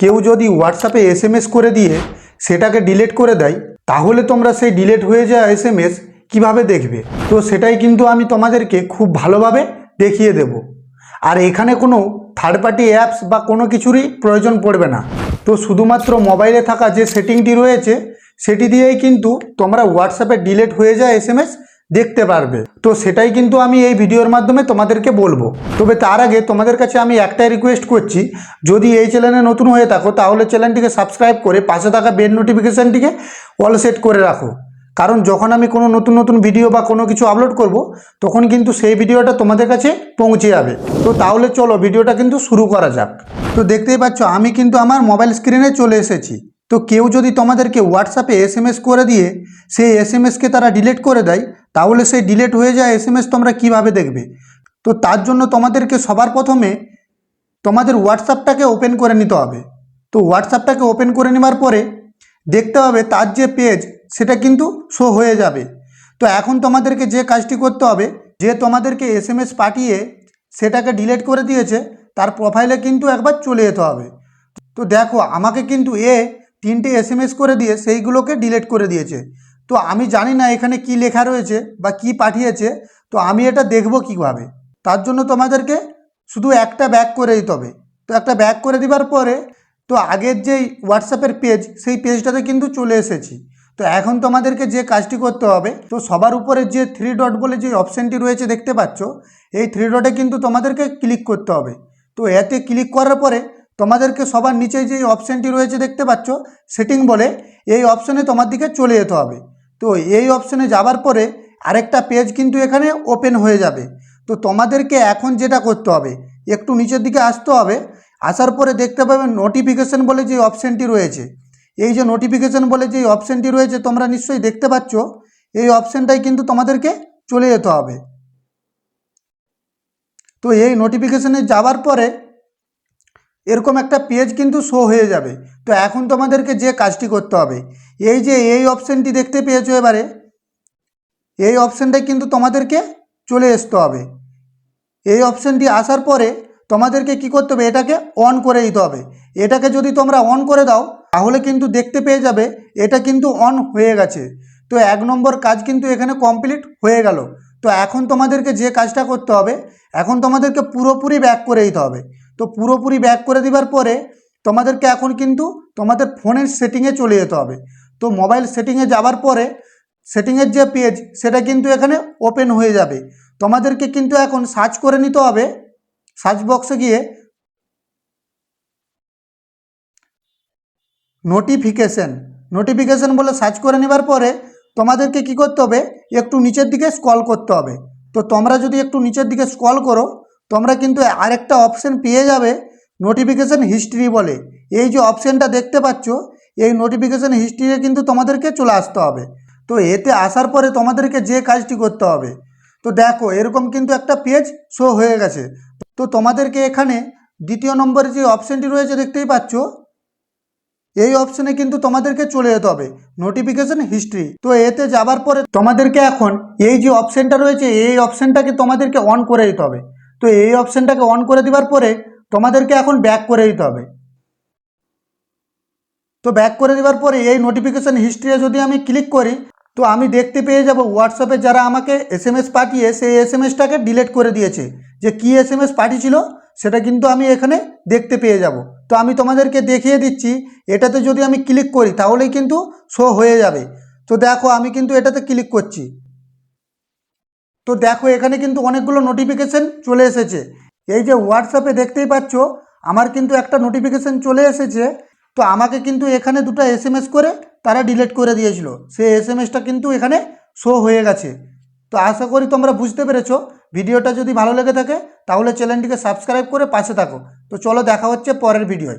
কেউ যদি হোয়াটসঅ্যাপে এস এম এস করে দিয়ে সেটাকে ডিলিট করে দেয়, তাহলে তোমরা সেই ডিলেট হয়ে যাওয়া এস এম এস কীভাবে দেখবে? তো সেটাই কিন্তু আমি তোমাদেরকে খুব ভালোভাবে দেখিয়ে দেব। আর এখানে কোনো থার্ড পার্টি অ্যাপস বা কোনো কিছুরই প্রয়োজন পড়বে না। তো শুধুমাত্র মোবাইলে থাকা যে সেটিংটি রয়েছে, সেটি দিয়েই কিন্তু তোমরা হোয়াটসঅ্যাপে ডিলিট হয়ে যায় এস দেখতে পারবে। তো সেটাই কিন্তু আমি এই ভিডিওর মাধ্যমে তোমাদেরকে বলব। তবে তার আগে তোমাদের কাছে আমি একটাই রিকোয়েস্ট করছি, যদি এই চ্যানেলে নতুন হয়ে থাকো, তাহলে চ্যানেলটিকে সাবস্ক্রাইব করে পাশে থাকা বেল নোটিফিকেশানটিকে অল সেট করে রাখো। কারণ যখন আমি কোনো নতুন নতুন ভিডিও বা কোনো কিছু আপলোড করব, তখন কিন্তু সেই ভিডিওটা তোমাদের কাছে পৌঁছে যাবে। তো তাহলে চলো ভিডিওটা কিন্তু শুরু করা যাক। তো দেখতেই পাচ্ছ, আমি কিন্তু আমার মোবাইল স্ক্রিনে চলে এসেছি। তো কেউ যদি তোমাদেরকে হোয়াটসঅ্যাপে এস এম করে দিয়ে সেই এস এম এসকে তারা ডিলিট করে দেয়, তাহলে সেই ডিলিট হয়ে যায় এস এম এস তোমরা কীভাবে দেখবে? তো তার জন্য তোমাদেরকে সবার প্রথমে তোমাদের হোয়াটসঅ্যাপটাকে ওপেন করে নিতে হবে। তো হোয়াটসঅ্যাপটাকে ওপেন করে নেবার পরে দেখতে হবে তার যে পেজ সেটা কিন্তু শো হয়ে যাবে। তো এখন তোমাদেরকে যে কাজটি করতে হবে, যে তোমাদেরকে এস এম এস পাঠিয়ে সেটাকে ডিলিট করে দিয়েছে, তার প্রোফাইলে কিন্তু একবার চলে যেতে হবে। তো দেখো, আমাকে কিন্তু এ তিনটে এস করে দিয়ে সেইগুলোকে ডিলিট করে দিয়েছে। তো আমি জানি না এখানে কি লেখা রয়েছে বা কি পাঠিয়েছে, তো আমি এটা দেখব কীভাবে? তার জন্য তোমাদেরকে শুধু একটা ব্যাক করে দিতে হবে। তো একটা ব্যাক করে দেওয়ার পরে তো আগের যেই হোয়াটসঅ্যাপের পেজ সেই পেজটাতে কিন্তু চলে এসেছি। তো এখন তোমাদেরকে যে কাজটি করতে হবে, তো সবার উপরে যে থ্রি ডট বলে যে অপশানটি রয়েছে দেখতে পাচ্ছ, এই থ্রি ডটে কিন্তু তোমাদেরকে ক্লিক করতে হবে। তো এতে ক্লিক করার পরে তোমাদেরকে সবার নিচে যে অপশানটি রয়েছে দেখতে পাচ্ছ সেটিং বলে, এই অপশানে তোমার দিকে চলে যেতে হবে। তো এই অপশানে যাবার পরে আরেকটা পেজ কিন্তু এখানে ওপেন হয়ে যাবে। তো তোমাদেরকে এখন যেটা করতে হবে, একটু নিচের দিকে আসতে হবে, আসার পরে দেখতে পাবে নোটিফিকেশন বলে যে অপশানটি রয়েছে। এই যে নোটিফিকেশন বলে যে অপশানটি রয়েছে, তোমরা নিশ্চয়ই দেখতে পাচ্ছ, এই অপশানটাই কিন্তু তোমাদেরকে চলে যেতে হবে। তো এই নোটিফিকেশানে যাওয়ার পরে এরকম একটা পেজ কিন্তু শো হয়ে যাবে। তো এখন তোমাদেরকে যে কাজটি করতে হবে, এই যে এই অপশানটি দেখতে পেয়েছ এবারে, এই অপশানটাই কিন্তু তোমাদেরকে চলে আসতে হবে। এই অপশানটি আসার পরে তোমাদেরকে কি করতে হবে, এটাকে অন করে দিতে হবে। এটাকে যদি তোমরা অন করে দাও, তাহলে কিন্তু দেখতে পেয়ে যাবে এটা কিন্তু অন হয়ে গেছে। তো এক নম্বর কাজ কিন্তু এখানে কমপ্লিট হয়ে গেল। তো এখন তোমাদেরকে যে কাজটা করতে হবে, এখন তোমাদেরকে পুরোপুরি ব্যাক করে দিতে হবে। তো পুরোপুরি ব্যাক করে দেওয়ার পরে তোমাদেরকে এখন কিন্তু তোমাদের ফোনের সেটিংয়ে চলে যেতে হবে। তো মোবাইল সেটিংয়ে যাওয়ার পরে সেটিংয়ের যে পেজ সেটা কিন্তু এখানে ওপেন হয়ে যাবে। তোমাদেরকে কিন্তু এখন সার্চ করে নিতে হবে। সার্চ বক্সে গিয়ে নোটিফিকেশন নোটিফিকেশন বলে সার্চ করে নেবার পরে তোমাদেরকে কি করতে হবে? একটু নিচের দিকে স্কল করতে হবে। তো তোমরা যদি একটু নিচের দিকে স্কল করো তোমরা কিন্তু আরেকটা অপশান পেয়ে যাবে নোটিফিকেশান হিস্ট্রি বলে। এই যে অপশানটা দেখতে পাচ্ছ, এই নোটিফিকেশান হিস্ট্রিতে কিন্তু তোমাদেরকে চলে আসতে হবে। তো এতে আসার পরে তোমাদেরকে যে কাজটি করতে হবে, তো দেখো এরকম কিন্তু একটা পেজ শো হয়ে গেছে। তো তোমাদেরকে এখানে দ্বিতীয় নম্বরে যে অপশানটি রয়েছে দেখতেই পাচ্ছ, এই অপশানে কিন্তু তোমাদেরকে চলে যেতে হবে নোটিফিকেশন হিস্ট্রি তো এতে যাবার পরে তোমাদেরকে এখন এই যে অপশানটা রয়েছে, এই অপশানটাকে তোমাদেরকে অন করে দিতে হবে। তো এই অপশানটাকে অন করে দেওয়ার পরে তোমাদেরকে এখন ব্যাক করে দিতে হবে। তো ব্যাক করে দেওয়ার পরে এই নোটিফিকেশান হিস্ট্রিতে যদি আমি ক্লিক করি, তো আমি দেখতে পেয়ে যাব হোয়াটসঅ্যাপে যারা আমাকে এস এম এস পাঠিয়ে সেই এস এম এসটাকে ডিলিট করে দিয়েছে। যে কী এস এম এস পাঠিয়েছিল, সেটা কিন্তু আমি এখানে দেখতে পেয়ে যাব। তো আমি তোমাদেরকে দেখিয়ে দিচ্ছি, এটাতে যদি আমি ক্লিক করি, তাহলেই কিন্তু শো হয়ে যাবে। তো দেখো, আমি কিন্তু এটাতে ক্লিক করছি। তো দেখো, এখানে কিন্তু অনেকগুলো নোটিফিকেশান চলে এসেছে। এই যে হোয়াটসঅ্যাপে দেখতেই পাচ্ছ, আমার কিন্তু একটা নোটিফিকেশান চলে এসেছে। তো আমাকে কিন্তু এখানে দুটো এস করে তারা ডিলিট করে দিয়েছিল। সেই এস এম কিন্তু এখানে শো হয়ে গেছে। তো আশা করি তোমরা বুঝতে পেরেছ। ভিডিওটা যদি ভালো লেগে থাকে, তাহলে চ্যানেলটিকে সাবস্ক্রাইব করে পাশে থাকো। তো চলো, দেখা হচ্ছে পরের ভিডিওয়